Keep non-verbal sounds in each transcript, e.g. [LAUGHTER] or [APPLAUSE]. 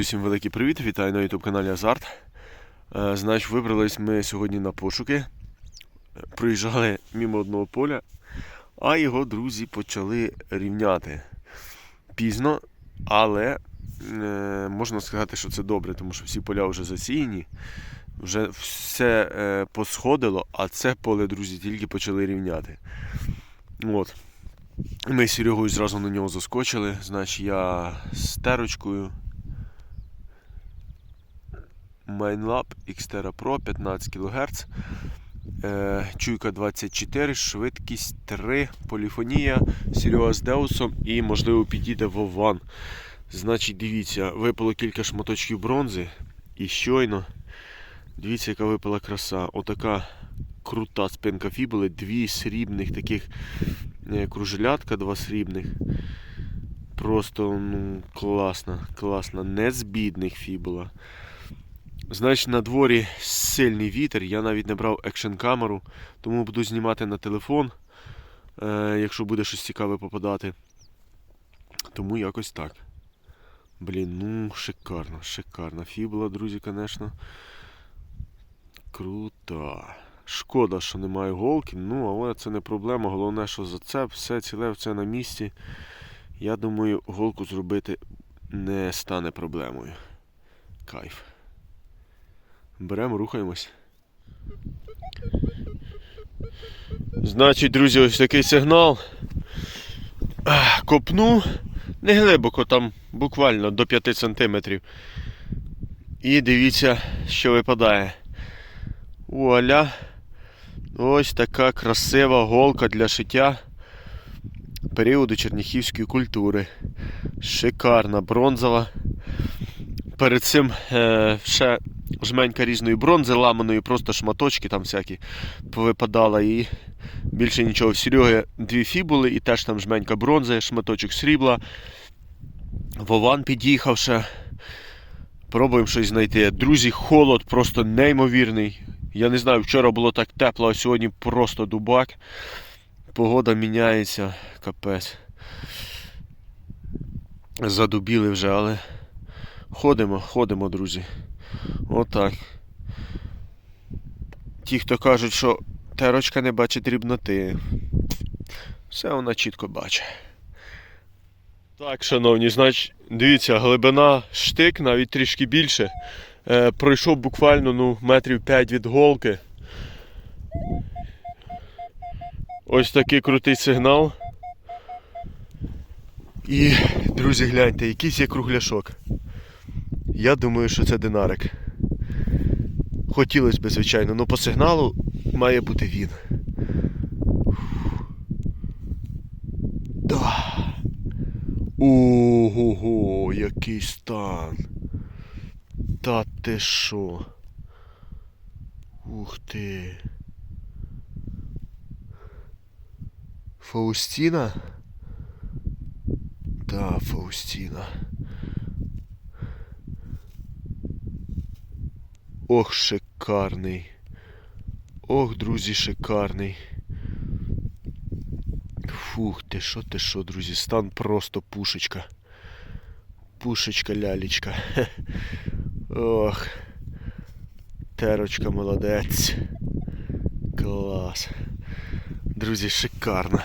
Друзі, всім великий привіт! Вітаю на YouTube каналі Азарт. Е, Значить, вибрались ми сьогодні на пошуки. Е, Проїжджали мимо одного поля, а його друзі почали рівняти. Пізно, але е, можна сказати, що це добре, тому що всі поля вже засіяні, вже все посходило, а це поле, друзі, тільки почали рівняти. От. Ми з Серегою зразу на нього заскочили. Значить, я з терочкою. Mainlab Xterra Pro 15 кГц. Чуйка 24, швидкість 3, поліфонія, Серега з Деусом і, можливо, підійде Вован. Значить, дивіться, випало кілька шматочків бронзи і щойно. Дивіться, яка випала краса. Отака крута спинка фібули, дві срібних таких е, кружелятка, два срібних. Просто ну, класна, класна. Не з бідних фібула. Значить, на дворі сильний вітер. Я навіть не брав екшн камеру, тому буду знімати на телефон, е, якщо буде щось цікаве попадати. Тому якось так. Блін, ну шикарно, шикарна фібула, друзі, звісно. Крута. Шкода, що немає голки, ну, але це не проблема. Головне, що зацеп, все ціле, все на місці. Я думаю, голку зробити не стане проблемою. Кайф. Беремо, рухаємось. Значить, друзі, ось такий сигнал. Копну не глибоко, там буквально до 5 см. І дивіться, що випадає. Вуаля. Ось така красива голка для шиття періоду черніхівської культури. Шикарна бронзова. Перед цим е, ще жменька різної бронзи, ламаної, просто шматочки там всякі повипадала. І більше нічого. В Сереги дві фібули і теж там жменька бронзи, шматочок срібла. Вован під'їхав ще. Пробуємо щось знайти. Друзі, холод просто неймовірний. Я не знаю, вчора було так тепло, а сьогодні просто дубак. Погода міняється, капець. Задубіли вже, але ходимо, ходимо, друзі. Отак. Ті, хто кажуть, що терочка не бачить дрібноти. Все вона чітко бачить. Так, шановні, значить, дивіться, глибина штик навіть трішки більше. Е, пройшов буквально ну, метрів 5 від голки. Ось такий крутий сигнал. І, друзі, гляньте, якийсь є кругляшок. Я думаю, що це динарик. Хотілося б, звичайно, але по сигналу має бути він. Да. Ого, який стан. Та ти що? Ух ти. Фаустіна? Да, Фаустіна. Ох, шикарний. Ох, друзі, шикарний. Фух, ти що, ти що, друзі, стан просто пушечка. Пушечка лялечка. [LAUGHS] Ох. Терочка молодець. Клас. Друзі, шикарно.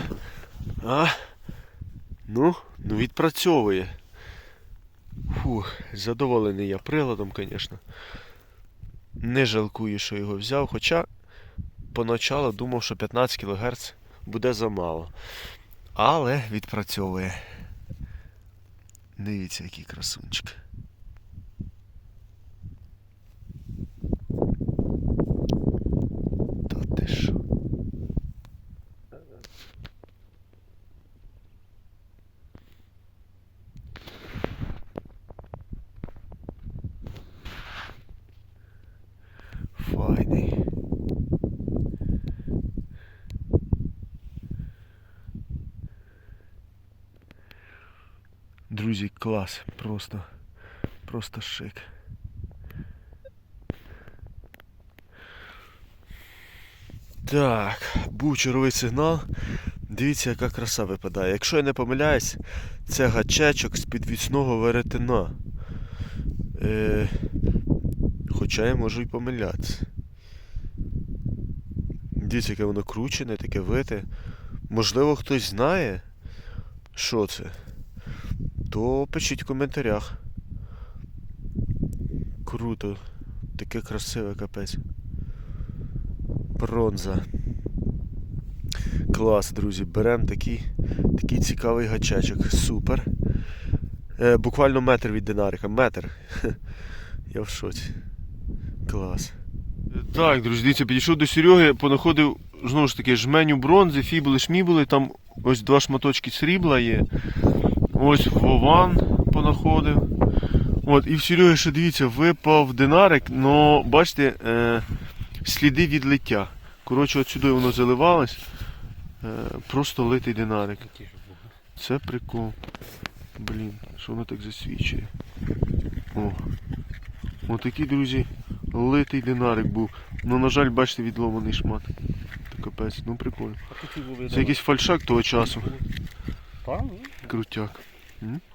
А? Ну, ну відпрацьовує. Фух, задоволений я приладом, звісно. Не жалкую, що його взяв, хоча поначалу думав, що 15 кГц буде замало. Але відпрацьовує. Дивіться, який красунчик. Та ти що? Друзі, клас. Просто, просто шик. Так, був черговий сигнал. Дивіться, яка краса випадає. Якщо я не помиляюсь, це гачечок з підвісного веретена. Е, хоча я можу й помилятися. Дивіться, яке воно кручене, таке вите. Можливо, хтось знає, що це. То пишіть в коментарях. Круто. Таке красиве капець. Бронза. Клас, друзі. Беремо такий, такий цікавий гачечок. Супер. Е, буквально метр від динарика. Метр. [LAUGHS] Я в шоці. Клас. Так, друзі, дивіться, підійшов до Сереги, понаходив знову ж таки жменю бронзи, фібули, шмібули, там ось два шматочки срібла є. Ось Вован понаходив. От, і в Сереги ще дивіться, випав динарик, але бачите, е, сліди від лиття. Коротше, от сюди воно заливалось. Е, просто литий динарик. Це прикол. Блін, що воно так засвічує? О. Отакий, друзі, литий динарик був. Ну, на жаль, бачите, відломаний шмат. Та капець, ну прикольно. Це якийсь фальшак того часу. Крутяк.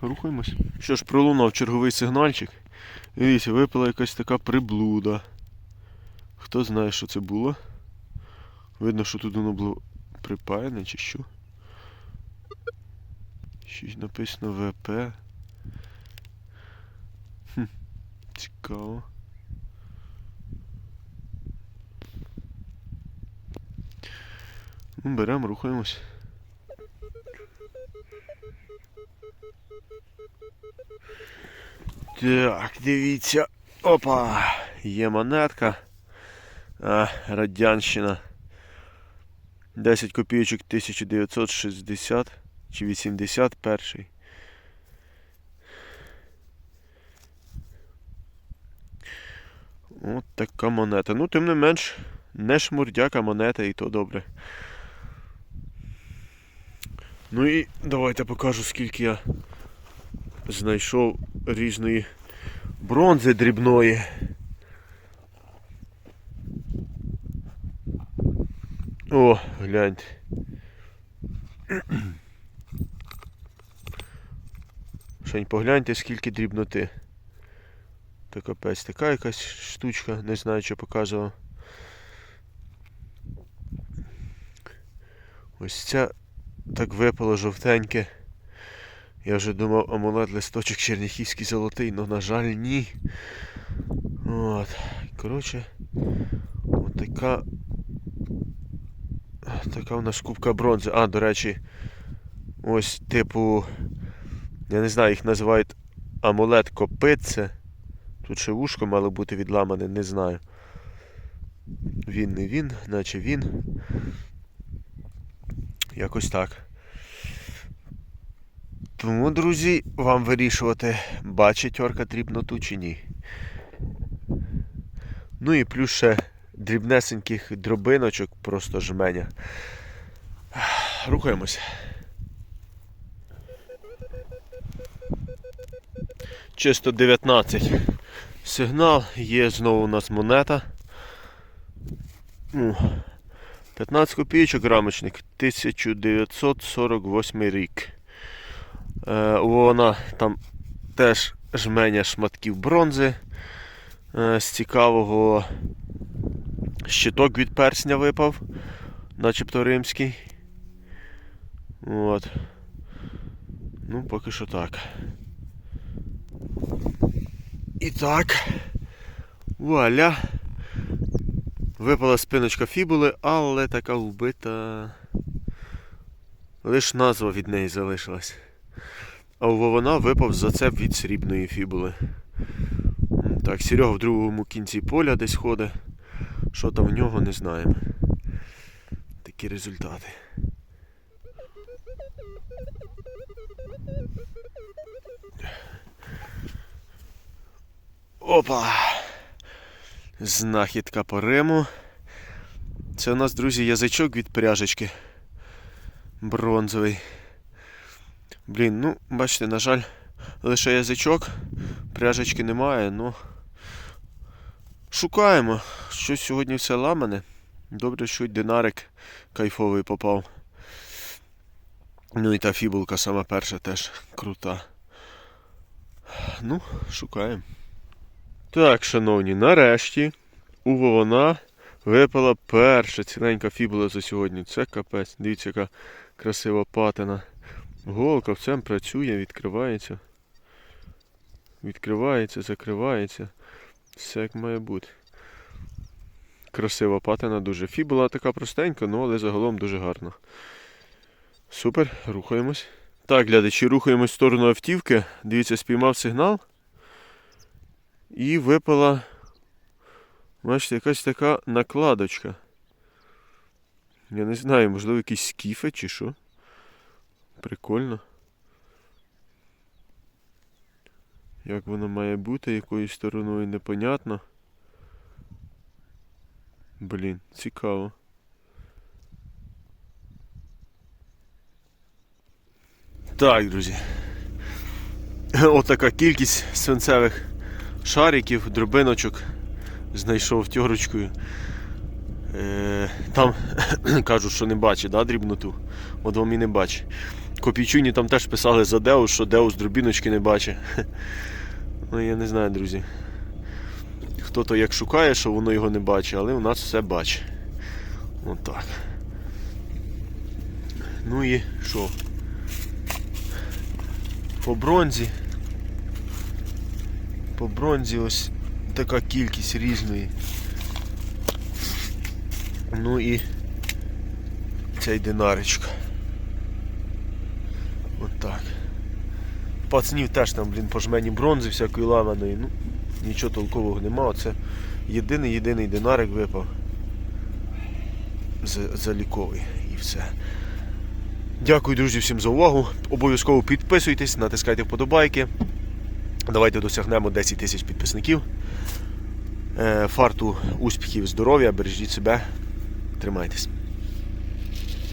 Рухаємось. Що ж, пролунав черговий сигнальчик. Дивіться, випала якась така приблуда. Хто знає, що це було? Видно, що тут воно було припаяне чи що. Щось написано ВП. Хм, цікаво. Ну, беремо, рухаємось. Так, дивіться. Опа! Є монетка. А, Радянщина. 10 копійочок 1960 чи 81. От така монета. Ну, тим не менш, не шмурдяка монета і то добре. Ну і давайте покажу, скільки я знайшов різної бронзи дрібної. О, гляньте. Шень, погляньте, скільки дрібноти. Та капець, така якась штучка, не знаю, що показував. Ось ця так випало жовтеньке. Я вже думав амулет листочок черніхівський золотий, але на жаль ні. От. Коротше, от така. Така в нас кубка бронзи. А, до речі, ось типу. Я не знаю, їх називають амулет копитце. Тут ще вушко мало бути відламане, не знаю. Він не він, наче він. Якось так. Тому, друзі, вам вирішувати, бачить орка дрібноту чи ні. Ну і плюс ще дрібнесеньких дробиночок, просто жменя. Рухаємось. Чисто 19. Сигнал, є знову у нас монета. Ну, 15 копійочок рамочник, 1948 рік. Е, вона там теж жменя шматків бронзи. Е, з цікавого щиток від персня випав, начебто римський. От. Ну, поки що так. І так. Вуаля. Випала спиночка фібули, але така вбита. Лиш назва від неї залишилась. А у Вована випав зацеп від срібної фібули. Так, Серега в другому кінці поля десь ходить. Що там в нього, не знаємо. Такі результати. Опа! Знахідка по Риму. Це у нас, друзі, язичок від пряжечки. Бронзовий. Блін, ну, бачите, на жаль, лише язичок. Пряжечки немає, ну. Шукаємо. Щось сьогодні все ламане. Добре, що динарик кайфовий попав. Ну і та фібулка сама перша теж крута. Ну, шукаємо. Так, шановні, нарешті у Вована випала перша ціненька фібула за сьогодні. Це капець. Дивіться, яка красива патина. Голка цьому працює, відкривається. Відкривається, закривається. Все як має бути. Красива патина дуже. Фібула така простенька, ну але загалом дуже гарна. Супер, рухаємось. Так, глядачі, рухаємось в сторону автівки. Дивіться, спіймав сигнал. І випала. Бачите, якась така накладочка. Я не знаю, можливо, якісь скіфи чи що. Прикольно. Як воно має бути, якою стороною непонятно. Блін, цікаво. Так, друзі. Отака кількість свинцевих шариків, дробиночок знайшов тьорочкою. Е, там [CLEARS THROAT] кажуть, що не бачить, да, дрібноту. От вам і не бачить. Копійчуні там теж писали за Деус, що Деус дробіночки не бачить. [LAUGHS] Ну я не знаю, друзі. Хто то як шукає, що воно його не бачить, але у нас все бачить. Отак. Ну і що? По бронзі. По бронзі ось така кількість різної. Ну і цей динарочка. Так. Пацанів теж там, блін, по жмені бронзи всякої ламаної. Ну, нічого толкового нема. Оце єдиний єдиний динарик випав. За- Заліковий і все. Дякую, друзі, всім за увагу. Обов'язково підписуйтесь, натискайте вподобайки. Давайте досягнемо 10 тисяч підписників. Е, Фарту, успіхів, здоров'я, бережіть себе, тримайтесь.